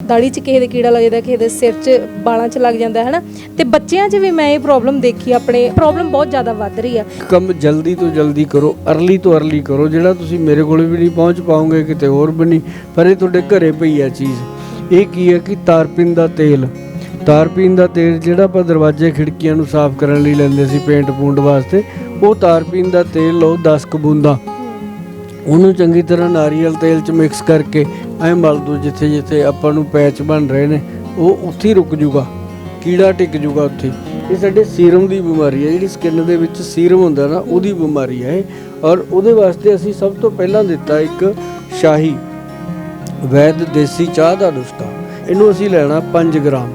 ਦਾੜੀ 'ਚ ਕਿਸੇ ਦੇ ਕੀੜਾ ਲੱਗ ਜਾਂਦਾ, ਕਿਸੇ ਦੇ ਸਿਰ 'ਚ ਬਾਲਾਂ 'ਚ ਲੱਗ ਜਾਂਦਾ ਹੈ ਨਾ ਤੇ ਬੱਚਿਆਂ 'ਚ ਵੀ ਮੈਂ ਇਹ ਪ੍ਰੋਬਲਮ ਦੇਖੀ, ਆਪਣੇ ਪ੍ਰੋਬਲਮ ਬਹੁਤ ਜ਼ਿਆਦਾ ਵੱਧ ਰਹੀ ਆ। ਕੰਮ ਜਲਦੀ ਤੋਂ ਜਲਦੀ ਕਰੋ ਅਰਲੀ ਤੋਂ ਅਰਲੀ ਕਰੋ, ਜਿਹੜਾ ਤੁਸੀਂ ਮੇਰੇ ਕੋਲ ਵੀ ਨਹੀਂ ਪਹੁੰਚ ਪਾਓਗੇ, ਕਿਤੇ ਹੋਰ ਵੀ ਨਹੀਂ, ਪਰ ਇਹ ਤੁਹਾਡੇ ਘਰੇ ਪਈ ਹੈ ਚੀਜ਼। ਇਹ ਕੀ ਹੈ ਕਿ ਤਾਰਪਿਨ ਦਾ ਤੇਲ, ਤਾਰਪਿਨ ਦਾ ਤੇਲ ਜਿਹੜਾ ਆਪਾਂ ਦਰਵਾਜ਼ੇ ਖਿੜਕੀਆਂ ਨੂੰ ਸਾਫ਼ ਕਰਨ ਲਈ ਲੈਂਦੇ ਸੀ ਪੇਂਟ ਪੂੰਡ ਵਾਸਤੇ, ਉਹ ਤਾਰਪਿਨ ਦਾ ਤੇਲ ਲਓ 10 ਕੁ ਉਹਨੂੰ ਚੰਗੀ ਤਰ੍ਹਾਂ ਨਾਰੀਅਲ ਤੇਲ ਚ ਮਿਕਸ ਕਰਕੇ ਐਂ ਮਲ ਦੋ ਜਿੱਥੇ ਜਿੱਥੇ ਆਪਾਂ ਨੂੰ ਪੈਚ ਬਣ ਰਹੇ ਨੇ, ਉਹ ਉੱਥੇ ਹੀ ਰੁਕ ਜੂਗਾ, ਕੀੜਾ ਟਿਕ ਜੂਗਾ ਉੱਥੇ। ਇਹ ਸਾਡੇ ਸੀਰਮ ਦੀ ਬਿਮਾਰੀ ਹੈ, ਜਿਹੜੀ ਸਕਿਨ ਦੇ ਵਿੱਚ ਸੀਰਮ ਹੁੰਦਾ ਨਾ, ਉਹਦੀ ਬਿਮਾਰੀ ਹੈ ਇਹ। ਔਰ ਉਹਦੇ ਵਾਸਤੇ ਅਸੀਂ ਸਭ ਤੋਂ ਪਹਿਲਾਂ ਦਿੱਤਾ ਇੱਕ ਸ਼ਾਹੀ, ਵੈਦ ਦੇਸੀ ਚਾਹ ਦਾ ਨੁਸਖਾ। ਇਹਨੂੰ ਅਸੀਂ ਲੈਣਾ 5 ਗ੍ਰਾਮ।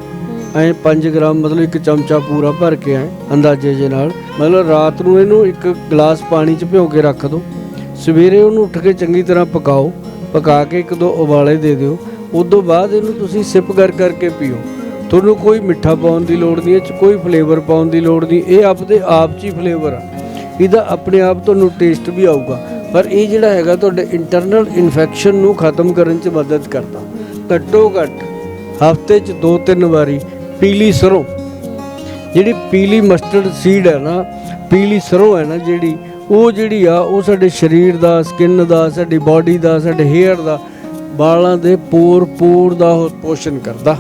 ਐ 5 ਗ੍ਰਾਮ ਮਤਲਬ ਇੱਕ ਚਮਚਾ ਪੂਰਾ ਭਰ ਕੇ ਐ ਅੰਦਾਜ਼ੇ ਜੇ ਨਾਲ। ਮਤਲਬ ਰਾਤ ਨੂੰ ਇਹਨੂੰ ਇੱਕ ਗਲਾਸ ਪਾਣੀ 'ਚ ਭਿਓ ਕੇ ਰੱਖ ਦਿਓ ਸਵੇਰੇ ਉਹਨੂੰ ਉੱਠ ਕੇ ਚੰਗੀ ਤਰ੍ਹਾਂ ਪਕਾਓ, ਪਕਾ ਕੇ ਇੱਕ ਦੋ ਉਬਾਲੇ ਦੇ ਦਿਓ, ਉਸ ਤੋਂ ਬਾਅਦ ਇਹਨੂੰ ਤੁਸੀਂ ਸਿਪ ਕਰ ਕਰਕੇ ਪੀਓ। ਤੁਹਾਨੂੰ ਕੋਈ ਮਿੱਠਾ ਪਾਉਣ ਦੀ ਲੋੜ ਨਹੀਂ, ਇਹ 'ਚ ਕੋਈ ਫਲੇਵਰ ਪਾਉਣ ਦੀ ਲੋੜ ਨਹੀਂ, ਇਹ ਆਪਦੇ ਆਪ 'ਚ ਹੀ ਫਲੇਵਰ ਆ। ਇਹਦਾ ਆਪਣੇ ਆਪ ਤੁਹਾਨੂੰ ਟੇਸਟ ਵੀ ਆਊਗਾ। ਪਰ ਇਹ ਜਿਹੜਾ ਹੈਗਾ ਤੁਹਾਡੇ ਇੰਟਰਨਲ ਇਨਫੈਕਸ਼ਨ ਨੂੰ ਖਤਮ ਕਰਨ 'ਚ ਮਦਦ ਕਰਦਾ। ਘੱਟੋ ਘੱਟ ਹਫ਼ਤੇ 'ਚ ਦੋ ਤਿੰਨ ਵਾਰੀ ਪੀਲੀ ਸਰੋਂ। ਜਿਹੜੀ ਪੀਲੀ ਮਸਟਰਡ ਸੀਡ ਹੈ ਨਾ, ਪੀਲੀ ਸਰੋਂ ਹੈ ਨਾ ਜਿਹੜੀ ਉਹ ਜਿਹੜੀ ਆ, ਉਹ ਸਾਡੇ ਸਰੀਰ ਦਾ ਸਕਿਨ ਦਾ, ਸਾਡੀ ਬਾਡੀ ਦਾ, ਸਾਡੇ ਹੇਅਰ ਦਾ, ਵਾਲਾਂ ਦੇ ਪੋਰ ਪੋਰ ਦਾ ਉਹ ਪੋਸ਼ਣ ਕਰਦਾ।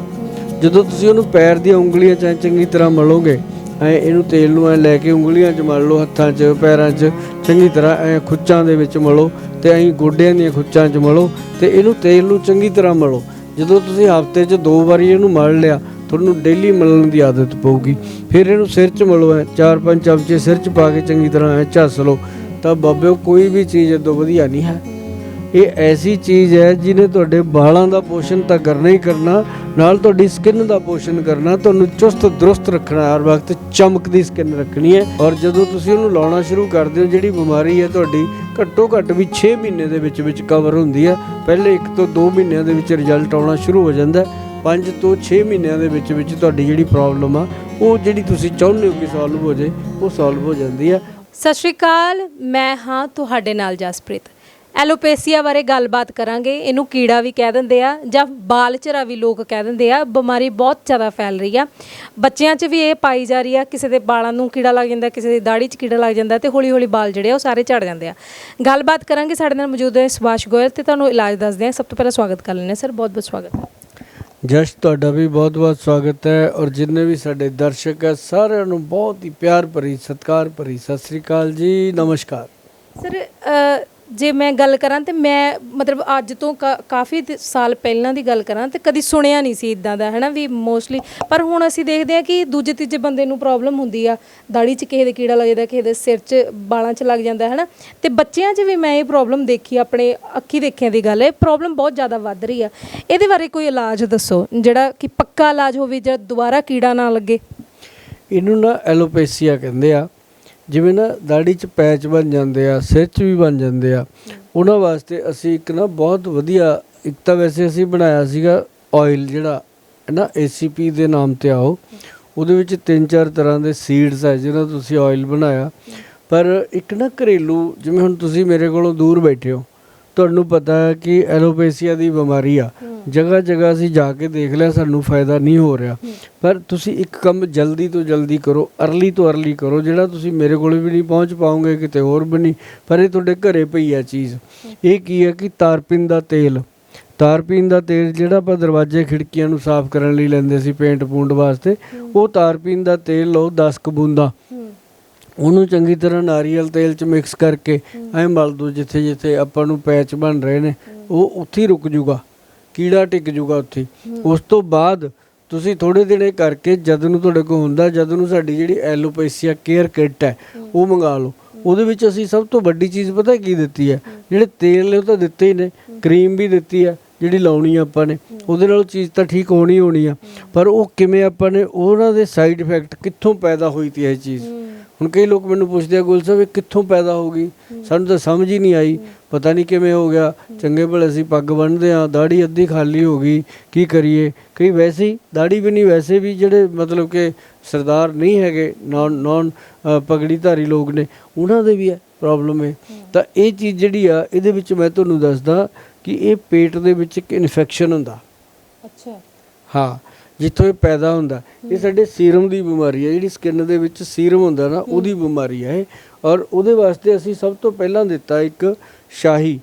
ਜਦੋਂ ਤੁਸੀਂ ਉਹਨੂੰ ਪੈਰ ਦੀਆਂ ਉਂਗਲੀਆਂ 'ਚ ਐਂ ਚੰਗੀ ਤਰ੍ਹਾਂ ਮਲੋਗੇ, ਐ ਇਹਨੂੰ ਤੇਲ ਨੂੰ ਐ ਲੈ ਕੇ ਉਂਗਲੀਆਂ 'ਚ ਮਲ ਲਓ, ਹੱਥਾਂ 'ਚ, ਪੈਰਾਂ 'ਚ, ਚੰਗੀ ਤਰ੍ਹਾਂ ਐ ਖੁੱਚਾਂ ਦੇ ਵਿੱਚ ਮਲੋ ਤੇ ਐਂ ਗੋਡਿਆਂ ਦੀਆਂ ਖੁੱਚਾਂ 'ਚ ਮਲੋ ਤੇ ਇਹਨੂੰ ਤੇਲ ਨੂੰ ਚੰਗੀ ਤਰ੍ਹਾਂ ਮਲੋ। ਜਦੋਂ ਤੁਸੀਂ ਹਫ਼ਤੇ 'ਚ ਦੋ ਵਾਰੀ ਇਹਨੂੰ ਮਲ ਲਿਆ ਤੁਹਾਨੂੰ ਡੇਲੀ ਮਲਣ ਦੀ ਆਦਤ ਪਊਗੀ। ਫਿਰ ਇਹਨੂੰ ਸਿਰ 'ਚ ਮਲੋ ਐ, ਚਾਰ ਪੰਜ ਚਮਚੇ ਸਿਰ 'ਚ ਪਾ ਕੇ ਚੰਗੀ ਤਰ੍ਹਾਂ ਐ ਝੱਸ ਲਓ। ਤਾਂ ਬਾਬਿਓ, ਕੋਈ ਵੀ ਚੀਜ਼ ਇਦੋਂ ਵਧੀਆ ਨਹੀਂ ਹੈ। ਇਹ ਐਸੀ ਚੀਜ਼ ਹੈ ਜਿਹਨੇ ਤੁਹਾਡੇ ਵਾਲਾਂ ਦਾ ਪੋਸ਼ਣ ਤਾਂ ਕਰਨਾ ਹੀ ਕਰਨਾ, ਨਾਲ ਤੁਹਾਡੀ ਸਕਿਨ ਦਾ ਪੋਸ਼ਣ ਕਰਨਾ, ਤੁਹਾਨੂੰ ਚੁਸਤ ਦਰੁਸਤ ਰੱਖਣਾ, ਹਰ ਵਕਤ ਚਮਕਦੀ ਸਕਿਨ ਰੱਖਣੀ ਹੈ। ਔਰ ਜਦੋਂ ਤੁਸੀਂ ਉਹਨੂੰ ਲਾਉਣਾ ਸ਼ੁਰੂ ਕਰਦੇ ਹੋ, ਜਿਹੜੀ ਬਿਮਾਰੀ ਹੈ ਤੁਹਾਡੀ ਘੱਟੋ ਘੱਟ ਵੀ 6 ਮਹੀਨੇ ਦੇ ਵਿੱਚ ਵਿੱਚ ਕਵਰ ਹੁੰਦੀ ਹੈ। ਪਹਿਲੇ 1 ਤੋਂ 2 ਮਹੀਨਿਆਂ ਦੇ ਵਿੱਚ ਰਿਜ਼ਲਟ ਆਉਣਾ ਸ਼ੁਰੂ ਹੋ ਜਾਂਦਾ 5 ਤੋਂ 6 ਮਹੀਨਿਆਂ ਦੇ ਵਿੱਚ ਵਿੱਚ ਤੁਹਾਡੀ ਜਿਹੜੀ ਪ੍ਰੋਬਲਮ ਆ, ਉਹ ਜਿਹੜੀ ਤੁਸੀਂ ਚਾਹੁੰਦੇ ਹੋ ਕਿ ਸੋਲਵ ਹੋ ਜਾਏ, ਉਹ ਸੋਲਵ ਹੋ ਜਾਂਦੀ ਹੈ ਸਤਿ ਸ਼੍ਰੀ ਅਕਾਲ, ਮੈਂ ਹਾਂ ਤੁਹਾਡੇ ਨਾਲ ਜਸਪ੍ਰੀਤ। ਐਲੋਪੇਸੀਆ ਬਾਰੇ ਗੱਲਬਾਤ ਕਰਾਂਗੇ, ਇਹਨੂੰ ਕੀੜਾ ਵੀ ਕਹਿ ਦਿੰਦੇ ਆ, ਜਾਂ ਬਾਲ ਝਰਾ ਵੀ ਲੋਕ ਕਹਿ ਦਿੰਦੇ ਆ, ਬਿਮਾਰੀ ਬਹੁਤ ਜ਼ਿਆਦਾ ਫੈਲ ਰਹੀ ਆ। ਬੱਚਿਆਂ 'ਚ ਵੀ ਇਹ ਪਾਈ ਜਾ ਰਹੀ ਆ, ਕਿਸੇ ਦੇ ਬਾਲਾਂ ਨੂੰ ਕੀੜਾ ਲੱਗ ਜਾਂਦਾ, ਕਿਸੇ ਦੀ ਦਾੜੀ 'ਚ ਕੀੜਾ ਲੱਗ ਜਾਂਦਾ ਤੇ ਹੌਲੀ ਹੌਲੀ ਬਾਲ ਜਿਹੜੇ ਆ, ਉਹ ਸਾਰੇ ਝੜ ਜਾਂਦੇ ਆ। ਗੱਲਬਾਤ ਕਰਾਂਗੇ, ਸਾਡੇ ਨਾਲ ਮੌਜੂਦ ਹੈ ਸੁਭਾਸ਼ ਗੋਇਲ ਤੇ ਤੁਹਾਨੂੰ ਇਲਾਜ ਦੱਸਦੇ ਆ ਸਭ ਤੋਂ ਪਹਿਲਾਂ ਸਵਾਗਤ ਕਰ ਲੈਂਦੇ ਹਾਂ। ਸਰ ਬਹੁਤ ਬਹੁਤ ਸਵਾਗਤ। ਜਸ਼, ਤੁਹਾਡਾ ਵੀ ਬਹੁਤ-ਬਹੁਤ ਸਵਾਗਤ ਹੈ ਔਰ ਜਿੰਨੇ ਵੀ ਸਾਡੇ ਦਰਸ਼ਕ ਹੈ, ਸਾਰਿਆਂ ਨੂੰ ਬਹੁਤ ਹੀ ਪਿਆਰ ਭਰੀ, ਸਤਿਕਾਰ ਭਰੀ ਸਤਿ ਸ੍ਰੀ ਅਕਾਲ ਜੀ, ਨਮਸਕਾਰ। ਸਰ ਜੇ ਮੈਂ ਗੱਲ ਕਰਾਂ ਤੇ ਮੈਂ, ਮਤਲਬ ਅੱਜ ਤੋਂ ਕਾ- ਕਾਫੀ ਦ- ਸਾਲ ਪਹਿਲਾਂ ਦੀ ਗੱਲ ਕਰਾਂ ਤੇ ਕਦੀ ਸੁਣਿਆ ਨਹੀਂ ਸੀ ਇਦਾਂ ਦਾ, ਹੈਨਾ ਵੀ ਮੋਸਟਲੀ ਪਰ ਹੁਣ ਅਸੀਂ ਦੇਖਦੇ ਹਾਂ ਕਿ ਦੂਜੇ ਤੀਜੇ ਬੰਦੇ ਨੂੰ ਪ੍ਰੋਬਲਮ ਹੁੰਦੀ ਆ ਦਾੜੀ 'ਚ ਕਿਸੇ ਦੇ ਕੀੜਾ ਲੱਗ ਜਾਂਦਾ ਕਿਸੇ ਦੇ ਸਿਰ 'ਚ ਬਾਲਾਂ 'ਚ ਲੱਗ ਜਾਂਦਾ, ਹੈਨਾ। ਤੇ ਬੱਚਿਆਂ 'ਚ ਵੀ ਮੈਂ ਇਹ ਪ੍ਰੋਬਲਮ ਦੇਖੀ, ਆਪਣੇ ਅੱਖੀ ਦੇਖਿਆਂ ਦੀ ਗੱਲ ਹੈ ਪ੍ਰੋਬਲਮ ਬਹੁਤ ਜ਼ਿਆਦਾ ਵੱਧ ਰਹੀ ਆ। ਇਹਦੇ ਬਾਰੇ ਕੋਈ ਇਲਾਜ ਦੱਸੋ, ਜਿਹੜਾ ਕਿ ਪੱਕਾ ਇਲਾਜ ਹੋਵੇ ਜਿਹੜਾ ਦੁਬਾਰਾ ਕੀੜਾ ਨਾ ਲੱਗੇ? ਇਹਨੂੰ ਨਾ ਐਲੋਪੇਸੀਆ ਕਹਿੰਦੇ ਆ। ਜਿਵੇਂ ਨਾ ਦਾੜੀ 'ਚ ਪੈਚ ਬਣ ਜਾਂਦੇ ਆ, ਸਿਰ 'ਚ ਵੀ ਬਣ ਜਾਂਦੇ ਆ, ਉਹਨਾਂ ਵਾਸਤੇ ਅਸੀਂ ਇੱਕ ਨਾ ਬਹੁਤ ਵਧੀਆ, ਇੱਕ ਤਾਂ ਵੈਸੇ ਅਸੀਂ ਬਣਾਇਆ ਸੀਗਾ ਆਇਲ ਜਿਹੜਾ ਹੈ ਨਾ ACP ਦੇ ਨਾਮ ਤੇ ਆਓ ਉਹਦੇ ਵਿੱਚ ਤਿੰਨ ਚਾਰ ਤਰ੍ਹਾਂ ਦੇ ਸੀਡਸ ਹੈ ਜਿਹਨਾਂ ਤੁਸੀਂ ਆਇਲ ਬਣਾਇਆ। ਪਰ ਇੱਕ ਨਾ ਘਰੇਲੂ, ਜਿਵੇਂ ਹੁਣ ਤੁਸੀਂ ਮੇਰੇ ਕੋਲੋਂ ਦੂਰ ਬੈਠੇ ਹੋ, ਤੁਹਾਨੂੰ ਪਤਾ ਹੈ ਕਿ ਐਲੋਪੇਸੀਆ ਦੀ ਬਿਮਾਰੀ ਆ। ਜਗ੍ਹਾ ਜਗ੍ਹਾ ਅਸੀਂ ਜਾ ਕੇ ਦੇਖ ਲਿਆ ਸਾਨੂੰ ਫਾਇਦਾ ਨਹੀਂ ਹੋ ਰਿਹਾ। ਪਰ ਤੁਸੀਂ ਇੱਕ ਕੰਮ ਜਲਦੀ ਤੋਂ ਜਲਦੀ ਕਰੋ ਅਰਲੀ ਤੋਂ ਅਰਲੀ ਕਰੋ ਜਿਹੜਾ ਤੁਸੀਂ ਮੇਰੇ ਕੋਲ ਵੀ ਨਹੀਂ ਪਹੁੰਚ ਪਾਓਗੇ ਕਿਤੇ ਹੋਰ ਵੀ ਨਹੀਂ। ਪਰ ਇਹ ਤੁਹਾਡੇ ਘਰੇ ਪਈ ਹੈ ਚੀਜ਼। ਇਹ ਕੀ ਹੈ ਕਿ ਤਾਰਪਿਨ ਦਾ ਤੇਲ। ਤਾਰਪਿਨ ਦਾ ਤੇਲ ਜਿਹੜਾ ਆਪਾਂ ਦਰਵਾਜ਼ੇ ਖਿੜਕੀਆਂ ਨੂੰ ਸਾਫ਼ ਕਰਨ ਲਈ ਲੈਂਦੇ ਸੀ ਪੇਂਟ ਪੂੰਡ ਵਾਸਤੇ ਉਹ ਤਾਰਪਿਨ ਦਾ ਤੇਲ ਲਓ 10 ਕੁ ਬੂੰਦਾਂ। ਉਹਨੂੰ ਚੰਗੀ ਤਰ੍ਹਾਂ ਨਾਰੀਅਲ ਤੇਲ ਚ ਮਿਕਸ ਕਰਕੇ ਐਂ ਮਲ ਦੋ ਜਿੱਥੇ ਜਿੱਥੇ ਆਪਾਂ ਨੂੰ ਪੈਚ ਬਣ ਰਹੇ ਨੇ ਉਹ ਉੱਥੇ ਹੀ ਰੁਕ ਜੂਗਾ। ਕੀੜਾ ਟਿਕ ਜੂਗਾ ਉੱਥੇ। ਉਸ ਤੋਂ ਬਾਅਦ ਤੁਸੀਂ ਥੋੜੇ ਦਿਨੇ ਕਰਕੇ ਜਦ ਨੂੰ ਤੁਹਾਡੇ ਕੋਲ ਹੁੰਦਾ, ਜਦ ਨੂੰ ਸਾਡੀ ਜਿਹੜੀ ਐਲੋਪੇਸੀਆ ਕੇਅਰ ਕਿੱਟ ਹੈ, ਉਹ ਮੰਗਾ ਲਓ। ਉਹਦੇ ਵਿੱਚ ਅਸੀਂ ਸਭ ਤੋਂ ਵੱਡੀ ਚੀਜ਼ ਪਤਾ ਕੀ ਦਿੱਤੀ ਹੈ? ਜਿਹੜੇ ਤੇਲ ਨੇ ਉਹ ਤਾਂ ਦਿੱਤੇ ਹੀ ਨੇ, ਕਰੀਮ ਵੀ ਦਿੱਤੀ ਹੈ, ਜਿਹੜੀ ਲਾਉਣੀ ਆ ਆਪਾਂ ਨੇ। ਉਹਦੇ ਨਾਲ ਚੀਜ਼ ਤਾਂ ਠੀਕ ਹੋਣੀ ਹੋਣੀ ਆ। ਪਰ ਉਹ ਕਿਵੇਂ ਆਪਾਂ ਨੇ, ਉਹਨਾਂ ਦੇ ਸਾਈਡ ਇਫੈਕਟ ਕਿੱਥੋਂ ਪੈਦਾ ਹੋਈ ਤੀ ਇਹ ਚੀਜ਼? ਹੁਣ ਕਈ ਲੋਕ ਮੈਨੂੰ ਪੁੱਛਦੇ ਆ ਗੁਲ ਸਾਹਿਬ ਇਹ ਕਿੱਥੋਂ ਪੈਦਾ ਹੋ ਗਈ? ਸਾਨੂੰ ਤਾਂ ਸਮਝ ਹੀ ਨਹੀਂ ਆਈ। ਪਤਾ ਨਹੀਂ ਕਿਵੇਂ ਹੋ ਗਿਆ। ਚੰਗੇ ਭਲੇ ਅਸੀਂ ਪੱਗ ਬੰਨਦੇ ਆ ਦਾੜੀ ਅੱਧੀ ਖਾਲੀ ਹੋ ਗਈ ਕੀ ਕਰੀਏ? ਕਈ ਵੈਸੇ ਹੀ ਦਾੜੀ ਵੀ ਨਹੀਂ ਵੈਸੇ ਵੀ ਜਿਹੜੇ ਮਤਲਬ ਕਿ ਸਰਦਾਰ ਨਹੀਂ ਹੈਗੇ ਨਾਨ ਨਾਨ ਪਗੜੀਧਾਰੀ ਲੋਕ ਨੇ ਉਹਨਾਂ ਦੇ ਵੀ ਹੈ ਪ੍ਰੋਬਲਮ ਹੈ। ਤਾਂ ਇਹ ਚੀਜ਼ ਜਿਹੜੀ ਆ ਇਹਦੇ ਵਿੱਚ ਮੈਂ ਤੁਹਾਨੂੰ ਦੱਸਦਾ ਕਿ ਇਹ ਪੇਟ ਦੇ ਵਿੱਚ ਇੱਕ ਇਨਫੈਕਸ਼ਨ ਹੁੰਦਾ। ਅੱਛਾ। ਹਾਂ। ਜਿੱਥੋਂ ਇਹ ਪੈਦਾ ਹੁੰਦਾ ਇਹ ਸਾਡੇ ਸੀਰਮ ਦੀ ਬਿਮਾਰੀ ਹੈ ਜਿਹੜੀ ਸਕਿਨ ਦੇ ਵਿੱਚ ਸੀਰਮ ਹੁੰਦਾ ਨਾ ਉਹਦੀ ਬਿਮਾਰੀ ਹੈ ਇਹ। ਔਰ ਉਹਦੇ ਵਾਸਤੇ ਅਸੀਂ ਸਭ ਤੋਂ ਪਹਿਲਾਂ ਦਿੱਤਾ ਇੱਕ ਸ਼ਾਹੀ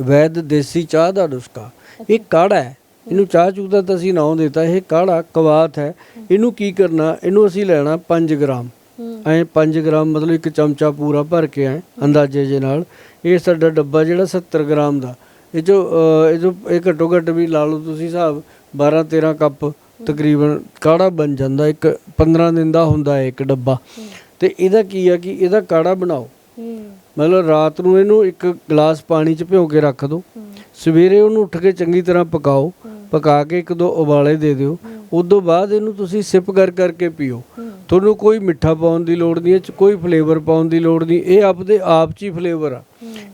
ਵੈਦ ਦੇਸੀ ਚਾਹ ਦਾ ਨੁਸਖਾ। ਇਹ ਕਾੜਾ ਹੈ ਇਹਨੂੰ ਚਾਹ ਚੂਹ ਦਾ ਤਾਂ ਅਸੀਂ ਨਾਮ ਦਿੱਤਾ ਇਹ ਕਾੜਾ ਕਵਾਤ ਹੈ। ਇਹਨੂੰ ਕੀ ਕਰਨਾ ਇਹਨੂੰ ਅਸੀਂ ਲੈਣਾ 5 ਗ੍ਰਾਮ। ਐ 5 ਗ੍ਰਾਮ ਮਤਲਬ ਇੱਕ ਚਮਚਾ ਪੂਰਾ ਭਰ ਕੇ ਐ ਅੰਦਾਜ਼ੇ ਜੇ ਨਾਲ। ਇਹ ਸਾਡਾ ਡੱਬਾ ਜਿਹੜਾ 70 ਗ੍ਰਾਮ ਦਾ। ਇਹ ਜੋ ਇਹ ਜੋ ਇਹ ਘੱਟੋ ਘੱਟ ਵੀ ਲਾ ਲਓ ਤੁਸੀਂ ਹਿਸਾਬ 12 13 ਕੱਪ ਤਕਰੀਬਨ ਕਾੜਾ ਬਣ ਜਾਂਦਾ ਇੱਕ 15 ਦਿਨ ਦਾ ਹੁੰਦਾ ਹੈ ਇੱਕ ਡੱਬਾ। ਤੇ ਇਹਦਾ ਕੀ ਆ ਕਿ ਇਹਦਾ ਕਾੜਾ ਬਣਾਓ। ਮਤਲਬ ਰਾਤ ਨੂੰ ਇਹਨੂੰ ਇੱਕ ਗਲਾਸ ਪਾਣੀ 'ਚ ਭਿਓ ਕੇ ਰੱਖ ਦਿਓ ਸਵੇਰੇ ਉਹਨੂੰ ਉੱਠ ਕੇ ਚੰਗੀ ਤਰ੍ਹਾਂ ਪਕਾਓ। ਪਕਾ ਕੇ ਇੱਕ ਦੋ ਉਬਾਲੇ ਦੇ ਦਿਓ। ਉਦੋਂ ਬਾਅਦ ਇਹਨੂੰ ਤੁਸੀਂ ਸਿਪ ਕਰ ਕਰਕੇ ਪੀਓ। ਤੁਹਾਨੂੰ ਕੋਈ ਮਿੱਠਾ ਪਾਉਣ ਦੀ ਲੋੜ ਨਹੀਂ ਇਹ 'ਚ ਕੋਈ ਫਲੇਵਰ ਪਾਉਣ ਦੀ ਲੋੜ ਨਹੀਂ ਇਹ ਆਪਦੇ ਆਪ 'ਚ ਹੀ ਫਲੇਵਰ ਆ।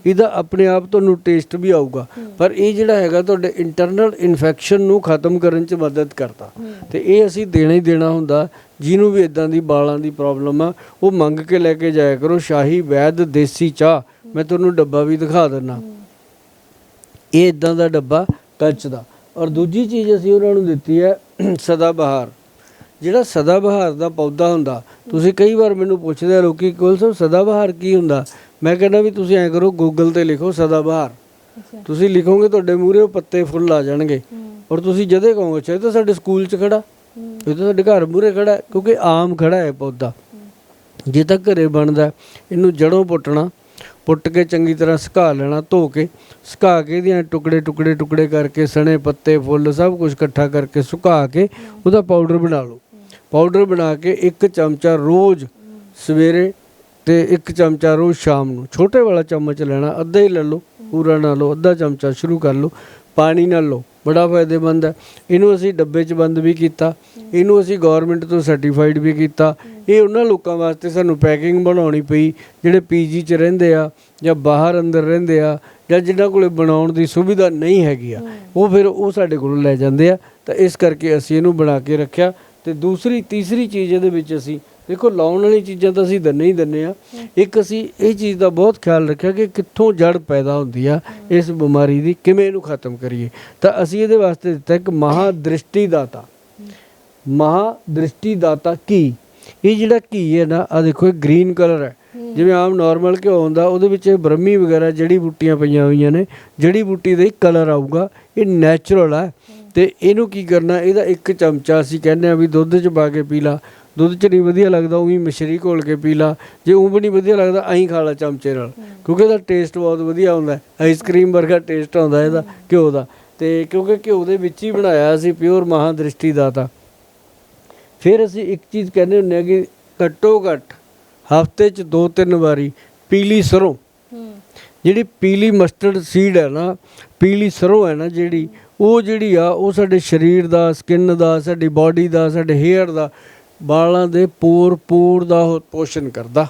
ਇਹਦਾ ਆਪਣੇ ਆਪ ਤੁਹਾਨੂੰ ਟੇਸਟ ਵੀ ਆਊਗਾ। ਪਰ ਇਹ ਜਿਹੜਾ ਹੈਗਾ ਤੁਹਾਡੇ ਇੰਟਰਨਲ ਇਨਫੈਕਸ਼ਨ ਨੂੰ ਖਤਮ ਕਰਨ 'ਚ ਮਦਦ ਕਰਦਾ। ਤੇ ਇਹ ਅਸੀਂ ਦੇਣਾ ਹੀ ਦੇਣਾ ਹੁੰਦਾ ਜਿਹਨੂੰ ਵੀ ਇਦਾਂ ਦੀ ਵਾਲਾਂ ਦੀ ਪ੍ਰੋਬਲਮ ਆ ਉਹ ਮੰਗ ਕੇ ਲੈ ਕੇ ਜਾਇਆ ਕਰੋ ਸ਼ਾਹੀ ਵੈਦ ਦੇਸੀ ਚਾਹ। ਮੈਂ ਤੁਹਾਨੂੰ ਡੱਬਾ ਵੀ ਦਿਖਾ ਦਿੰਨਾ। ਇਹ ਇਦਾਂ ਦਾ ਡੱਬਾ ਕੱਚ ਦਾ। ਔਰ ਦੂਜੀ ਚੀਜ਼ ਅਸੀਂ ਉਹਨਾਂ ਨੂੰ ਦਿੱਤੀ ਹੈ ਸਦਾ ਬਹਾਰ। ਜਿਹੜਾ ਸਦਾ ਬਹਾਰ ਦਾ ਪੌਦਾ ਹੁੰਦਾ ਤੁਸੀਂ ਕਈ ਵਾਰ ਮੈਨੂੰ ਪੁੱਛਦੇ ਆ ਲੋਕੀ ਕੋਲ ਸਭ ਸਦਾ ਬਹਾਰ ਕੀ ਹੁੰਦਾ? ਮੈਂ ਕਹਿੰਦਾ ਵੀ ਤੁਸੀਂ ਐਂ ਕਰੋ ਗੂਗਲ ਤੇ ਲਿਖੋ ਸਦਾ ਬਹਾਰ ਤੁਸੀਂ ਲਿਖੋਗੇ ਤੁਹਾਡੇ ਮੂਹਰੇ ਉਹ ਪੱਤੇ ਫੁੱਲ ਆ ਜਾਣਗੇ। ਔਰ ਤੁਸੀਂ ਜਦੇ ਕਹੋਗੇ ਇਹ ਤਾਂ ਸਾਡੇ ਸਕੂਲ 'ਚ ਖੜਾ। ਇਹ ਤਾਂ ਸਾਡੇ ਘਰ ਮੂਹਰੇ ਖੜਾ ਕਿਉਂਕਿ ਆਮ ਖੜਾ ਹੈ ਪੌਦਾ। ਜੇ ਤਾਂ ਘਰੇ ਬਣਦਾ ਇਹਨੂੰ ਜੜੋਂ ਪੁੱਟਣਾ ਪੁੱਟ ਕੇ ਚੰਗੀ ਤਰ੍ਹਾਂ ਸੁਕਾ ਲੈਣਾ ਧੋ ਕੇ ਸੁਕਾ ਕੇ ਇਹਦੀਆਂ ਟੁਕੜੇ ਟੁਕੜੇ ਟੁਕੜੇ ਕਰਕੇ ਸਣੇ ਪੱਤੇ ਫੁੱਲ ਸਭ ਕੁਝ ਇਕੱਠਾ ਕਰਕੇ ਸੁਕਾ ਕੇ ਉਹਦਾ ਪਾਊਡਰ ਬਣਾ ਲਓ। ਪਾਊਡਰ ਬਣਾ ਕੇ ਇੱਕ ਚਮਚਾ ਰੋਜ਼ ਸਵੇਰੇ ਤੇ ਇੱਕ ਚਮਚਾ ਰੋਜ਼ ਸ਼ਾਮ ਨੂੰ। ਛੋਟੇ ਵਾਲਾ ਚਮਚ ਲੈਣਾ, ਅੱਧਾ ਹੀ ਲੈ ਲਓ, ਪੂਰਾ ਨਾ ਲਓ, ਅੱਧਾ ਚਮਚਾ ਸ਼ੁਰੂ ਕਰ ਲਓ। ਪਾਣੀ ਨਾਲ ਲਓ, ਬੜਾ ਫਾਇਦੇਮੰਦ ਹੈ। ਇਹਨੂੰ ਅਸੀਂ ਡੱਬੇ 'ਚ ਬੰਦ ਵੀ ਕੀਤਾ, ਇਹਨੂੰ ਅਸੀਂ ਗਵਰਨਮੈਂਟ ਤੋਂ ਸਰਟੀਫਾਈਡ ਵੀ ਕੀਤਾ। ਇਹ ਉਹਨਾਂ ਲੋਕਾਂ ਵਾਸਤੇ ਸਾਨੂੰ ਪੈਕਿੰਗ ਬਣਾਉਣੀ ਪਈ, ਜਿਹੜੇ ਪੀਜੀ 'ਚ ਰਹਿੰਦੇ ਆ ਜਾਂ ਬਾਹਰ ਅੰਦਰ ਰਹਿੰਦੇ ਆ ਜਾਂ ਜਿਨ੍ਹਾਂ ਕੋਲੇ ਬਣਾਉਣ ਦੀ ਸੁਵਿਧਾ ਨਹੀਂ ਹੈਗੀ ਆ, ਉਹ ਫਿਰ ਉਹ ਸਾਡੇ ਕੋਲੋਂ ਲੈ ਜਾਂਦੇ ਆ। ਤਾਂ ਇਸ ਕਰਕੇ ਅਸੀਂ ਇਹਨੂੰ ਬਣਾ ਕੇ ਰੱਖਿਆ। ਤੇ ਦੂਸਰੀ, ਤੀਸਰੀ ਚੀਜ਼ ਇਹਦੇ ਵਿੱਚ ਅਸੀਂ, ਦੇਖੋ ਲਾਉਣ ਵਾਲੀ ਚੀਜ਼ਾਂ ਤਾਂ ਅਸੀਂ ਦੰਨੇ ਹੀ ਦੰਨੇ ਆ। ਇੱਕ ਅਸੀਂ ਇਹ ਚੀਜ਼ ਦਾ ਬਹੁਤ ਖਿਆਲ ਰੱਖਿਆ ਕਿ ਕਿੱਥੋਂ ਜੜ ਪੈਦਾ ਹੁੰਦੀ ਆ, ਇਸ ਬਿਮਾਰੀ ਦੀ, ਕਿਵੇਂ ਇਹਨੂੰ ਖਤਮ ਕਰੀਏ। ਤਾਂ ਅਸੀਂ ਇਹਦੇ ਵਾਸਤੇ ਦਿੱਤਾ ਇੱਕ ਮਹਾ ਦ੍ਰਿਸ਼ਟੀ ਦਾਤਾ ਮਹਾ ਦ੍ਰਿਸ਼ਟੀ ਦਾਤਾ ਕੀ? ਇਹ ਜਿਹੜਾ ਘੀ ਹੈ ਨਾ ਆ ਦੇਖੋ, ਇਹ ਗ੍ਰੀਨ ਕਲਰ ਹੈ। ਜਿਵੇਂ ਆਮ ਨਾਰਮਲ ਘਿਓ ਹੁੰਦਾ, ਉਹਦੇ ਵਿੱਚ ਇਹ ਬ੍ਰਹਮੀ ਵਗੈਰਾ ਜੜੀ ਬੂਟੀਆਂ ਪਈਆਂ ਹੋਈਆਂ ਨੇ। ਜੜੀ ਬੂਟੀ ਦਾ ਹੀ ਕਲਰ ਆਊਗਾ, ਇਹ ਨੈਚੁਰਲ ਹੈ ਤੇ ਇਹਨੂੰ ਕੀ ਕਰਨਾ ਇਹਦਾ ਇੱਕ ਚਮਚਾ ਅਸੀਂ ਕਹਿੰਦੇ ਆ ਵੀ ਦੁੱਧ 'ਚ ਪਾ ਕੇ ਪੀ ਲਾ। ਦੁੱਧ 'ਚ ਨਹੀਂ ਵਧੀਆ ਲੱਗਦਾ ਉਹ ਵੀ ਮਿਸ਼ਰੀ ਘੋਲ ਕੇ ਪੀ ਲਾ। ਜੇ ਉਹ ਵੀ ਨਹੀਂ ਵਧੀਆ ਲੱਗਦਾ ਐਂ ਖਾ ਲਾ ਚਮਚੇ ਨਾਲ। ਕਿਉਂਕਿ ਇਹਦਾ ਟੇਸਟ ਬਹੁਤ ਵਧੀਆ ਹੁੰਦਾ ਆਈਸਕ੍ਰੀਮ ਵਰਗਾ ਟੇਸਟ ਆਉਂਦਾ ਇਹਦਾ ਘਿਓ ਦਾ। ਤੇ ਕਿਉਂਕਿ ਘਿਓ ਦੇ ਵਿੱਚ ਹੀ ਬਣਾਇਆ ਸੀ ਪਿਓਰ ਮਹਾਦ੍ਰਿਸ਼ਟੀ ਦਾ ਤਾਂ ਫਿਰ ਅਸੀਂ ਇੱਕ ਚੀਜ਼ ਕਹਿੰਦੇ ਹੁੰਦੇ ਆ ਕਿ ਘੱਟੋ ਘੱਟ ਹਫ਼ਤੇ 'ਚ ਦੋ ਤਿੰਨ ਵਾਰੀ ਪੀਲੀ ਸਰੋਂ। ਹੂੰ। ਜਿਹੜੀ ਪੀਲੀ ਮਸਟਰਡ ਸੀਡ ਹੈ ਨਾ ਪੀਲੀ ਸਰੋਂ ਹੈ ਨਾ ਜਿਹੜੀ ਉਹ ਜਿਹੜੀ ਆ, ਉਹ ਸਾਡੇ ਸਰੀਰ ਦਾ, ਸਕਿਨ ਦਾ, ਸਾਡੀ ਬਾਡੀ ਦਾ, ਸਾਡੇ ਹੇਅਰ ਦਾ, ਵਾਲਾਂ ਦੇ ਪੋਰ ਪੋਰ ਦਾ ਉਹ ਪੋਸ਼ਣ ਕਰਦਾ।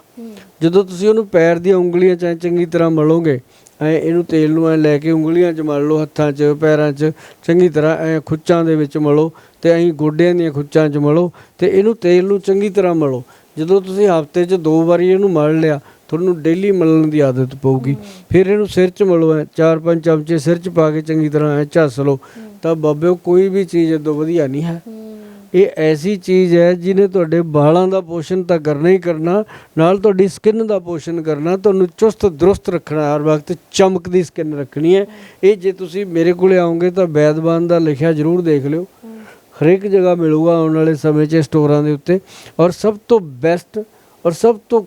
ਜਦੋਂ ਤੁਸੀਂ ਉਹਨੂੰ ਪੈਰ ਦੀਆਂ ਉਂਗਲੀਆਂ 'ਚ ਐਂ ਚੰਗੀ ਤਰ੍ਹਾਂ ਮਲੋਗੇ, ਐ ਇਹਨੂੰ ਤੇਲ ਨੂੰ ਐ ਲੈ ਕੇ ਉਂਗਲੀਆਂ 'ਚ ਮਲ ਲਓ, ਹੱਥਾਂ 'ਚ, ਪੈਰਾਂ 'ਚ, ਚੰਗੀ ਤਰ੍ਹਾਂ ਐ ਖੁੱਚਾਂ ਦੇ ਵਿੱਚ ਮਲੋ ਤੇ ਐਂ ਗੋਡਿਆਂ ਦੀਆਂ ਖੁੱਚਾਂ 'ਚ ਮਲੋ ਤੇ ਇਹਨੂੰ ਤੇਲ ਨੂੰ ਚੰਗੀ ਤਰ੍ਹਾਂ ਮਲੋ। ਜਦੋਂ ਤੁਸੀਂ ਹਫ਼ਤੇ 'ਚ ਦੋ ਵਾਰੀ ਇਹਨੂੰ ਮਲ ਲਿਆ ਤੁਹਾਨੂੰ ਡੇਲੀ ਮਲਣ ਦੀ ਆਦਤ ਪਊਗੀ। ਫਿਰ ਇਹਨੂੰ ਸਿਰ 'ਚ ਮਲੋ ਐ ਚਾਰ ਪੰਜ ਚਮਚੇ ਸਿਰ 'ਚ ਪਾ ਕੇ ਚੰਗੀ ਤਰ੍ਹਾਂ ਐ ਝੱਸ ਲਓ। ਤਾਂ ਬਾਬਿਓ ਕੋਈ ਵੀ ਚੀਜ਼ ਇਦੋਂ ਵਧੀਆ ਨਹੀਂ ਹੈ। ਇਹ ਐਸੀ ਚੀਜ਼ ਹੈ ਜਿਹਨੇ ਤੁਹਾਡੇ ਵਾਲਾਂ ਦਾ ਪੋਸ਼ਣ ਤਾਂ ਕਰਨਾ ਹੀ ਕਰਨਾ ਨਾਲ ਤੁਹਾਡੀ ਸਕਿਨ ਦਾ ਪੋਸ਼ਣ ਕਰਨਾ ਤੁਹਾਨੂੰ ਚੁਸਤ ਦਰੁਸਤ ਰੱਖਣਾ ਹਰ ਵਕਤ ਚਮਕਦੀ ਸਕਿਨ ਰੱਖਣੀ ਹੈ। ਇਹ ਜੇ ਤੁਸੀਂ ਮੇਰੇ ਕੋਲੇ ਆਓਗੇ ਤਾਂ ਵੈਦਵਾਨ ਦਾ ਲਿਖਿਆ ਜ਼ਰੂਰ ਦੇਖ ਲਿਓ। ਹਰੇਕ ਜਗ੍ਹਾ ਮਿਲੂਗਾ ਆਉਣ ਵਾਲੇ ਸਮੇਂ 'ਚ ਸਟੋਰਾਂ ਦੇ ਉੱਤੇ। ਔਰ ਸਭ ਤੋਂ ਬੈਸਟ ਔਰ ਸਭ ਤੋਂ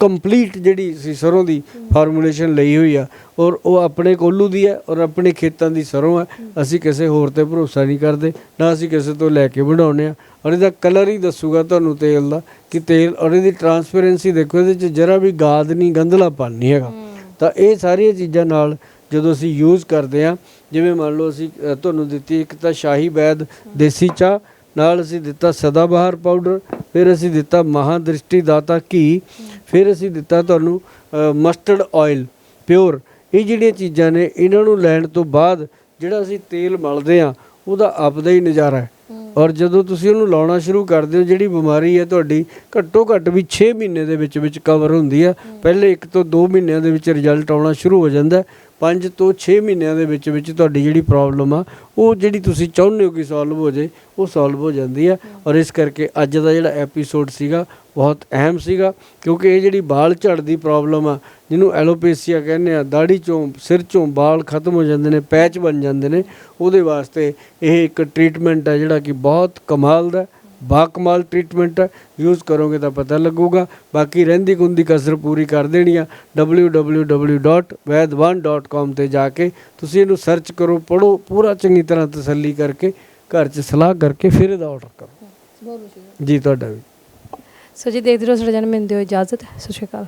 ਕੰਪਲੀਟ ਜਿਹੜੀ ਸੀ ਸਰੋਂ ਦੀ ਫਾਰਮੂਲੇਸ਼ਨ ਲਈ ਹੋਈ ਆ ਔਰ ਉਹ ਆਪਣੇ ਕੋਲੂ ਦੀ ਹੈ ਔਰ ਆਪਣੇ ਖੇਤਾਂ ਦੀ ਸਰੋਂ ਹੈ। ਅਸੀਂ ਕਿਸੇ ਹੋਰ ਤੇ ਭਰੋਸਾ ਨਹੀਂ ਕਰਦੇ ਨਾ ਅਸੀਂ ਕਿਸੇ ਤੋਂ ਲੈ ਕੇ ਬਣਾਉਂਦੇ ਆ ਔਰ ਇਹਦਾ ਕਲਰ ਹੀ ਦੱਸੂਗਾ ਤੁਹਾਨੂੰ ਤੇਲ ਦਾ ਕਿ ਤੇਲ ਔਰ ਇਹਦੀ ਟਰਾਂਸਪੇਰੈਂਸੀ ਦੇਖੋ ਇਹਦੇ 'ਚ ਜਰਾ ਵੀ ਗਾਦ ਨਹੀਂ ਗੰਧਲਾਪਨ ਨਹੀਂ ਹੈਗਾ। ਤਾਂ ਇਹ ਸਾਰੀਆਂ ਚੀਜ਼ਾਂ ਨਾਲ ਜਦੋਂ ਅਸੀਂ ਯੂਜ਼ ਕਰਦੇ ਆ ਜਿਵੇਂ ਮੰਨ ਲਓ ਅਸੀਂ ਤੁਹਾਨੂੰ ਦਿੱਤੀ ਇੱਕ ਤਾਂ ਸ਼ਾਹੀ ਵੈਦ ਦੇਸੀ ਚਾਹ ਨਾਲ ਅਸੀਂ ਦਿੱਤਾ ਸਦਾਬਹਾਰ ਪਾਊਡਰ ਫਿਰ ਅਸੀਂ ਦਿੱਤਾ ਮਹਾਦ੍ਰਿਸ਼ਟੀ ਦਾਤਾ ਘੀ ਫਿਰ ਅਸੀਂ ਦਿੱਤਾ ਤੁਹਾਨੂੰ ਮਸਟਰਡ ਆਇਲ ਪਿਓਰ ਇਹ ਜਿਹੜੀਆਂ ਚੀਜ਼ਾਂ ਨੇ ਇਹਨਾਂ ਨੂੰ ਲੈਣ ਤੋਂ ਬਾਅਦ ਜਿਹੜਾ ਅਸੀਂ ਤੇਲ ਮਲਦੇ ਆ ਉਹਦਾ ਆਪਦਾ ਹੀ ਨਜ਼ਾਰਾ ਹੈ। ਔਰ ਜਦੋਂ ਤੁਸੀਂ ਉਹਨੂੰ ਲਾਉਣਾ ਸ਼ੁਰੂ ਕਰਦੇ ਹੋ ਜਿਹੜੀ ਬਿਮਾਰੀ ਹੈ ਤੁਹਾਡੀ ਘੱਟੋ ਘੱਟ ਵੀ 6 ਮਹੀਨੇ ਦੇ ਵਿੱਚ ਵਿੱਚ ਕਵਰ ਹੁੰਦੀ ਆ ਪਹਿਲੇ 1 ਤੋਂ 2 ਮਹੀਨਿਆਂ ਦੇ ਵਿੱਚ ਰਿਜ਼ਲਟ ਆਉਣਾ ਸ਼ੁਰੂ ਹੋ ਜਾਂਦਾ। 5 ਤੋਂ 6 ਮਹੀਨਿਆਂ ਦੇ ਵਿੱਚ ਵਿੱਚ ਤੁਹਾਡੀ ਜਿਹੜੀ ਪ੍ਰੋਬਲਮ ਆ, ਉਹ ਜਿਹੜੀ ਤੁਸੀਂ ਚਾਹੁੰਦੇ ਹੋ ਕਿ ਸੋਲਵ ਹੋ ਜਾਏ, ਉਹ ਸੋਲਵ ਹੋ ਜਾਂਦੀ ਆ। ਔਰ ਇਸ ਕਰਕੇ ਅੱਜ ਦਾ ਜਿਹੜਾ ਐਪੀਸੋਡ ਸੀਗਾ, ਬਹੁਤ ਅਹਿਮ ਸੀਗਾ, ਕਿਉਂਕਿ ਇਹ ਜਿਹੜੀ ਬਾਲ ਝੜ ਦੀ ਪ੍ਰੋਬਲਮ ਆ, ਜਿਹਨੂੰ ਐਲੋਪੇਸੀਆ ਕਹਿੰਦੇ ਆ ਦਾੜੀ ਚੋਂ, ਸਿਰ ਚੋਂ ਬਾਲ ਖਤਮ ਹੋ ਜਾਂਦੇ ਨੇ, ਪੈਚ ਬਣ ਜਾਂਦੇ ਨੇ, ਉਹਦੇ ਵਾਸਤੇ ਇਹ ਇੱਕ ਟ੍ਰੀਟਮੈਂਟ ਆ ਜਿਹੜਾ ਕਿ ਬਹੁਤ ਕਮਾਲ ਦਾ ਬਾ ਕਮਾਲ ਟ੍ਰੀਟਮੈਂਟ ਯੂਜ਼ ਕਰੋਗੇ ਤਾਂ ਪਤਾ ਲੱਗੂਗਾ। ਬਾਕੀ ਰਹਿੰਦੀ ਕੁੰਦੀ ਕਸਰ ਪੂਰੀ ਕਰ ਦੇਣੀ ਆ। www.vaidwan.com ਤੇ ਜਾ ਕੇ ਤੁਸੀਂ ਇਹਨੂੰ ਸਰਚ ਕਰੋ ਪੜੋ ਪੂਰਾ ਚੰਗੀ ਤਰ੍ਹਾਂ ਤਸੱਲੀ ਕਰਕੇ ਘਰ 'ਚ ਸਲਾਹ ਕਰਕੇ ਫਿਰ ਇਹਦਾ ਆਰਡਰ ਕਰੋ। ਜੀ ਤੁਹਾਡਾ ਵੀ। ਸੋ ਜੀ ਦੇਖਦੇ ਰਹੋ ਸਾਡਾ ਜਨਮ ਦਿਓ ਇਜਾਜ਼ਤ। ਸਤਿ ਸ਼੍ਰੀ ਅਕਾਲ।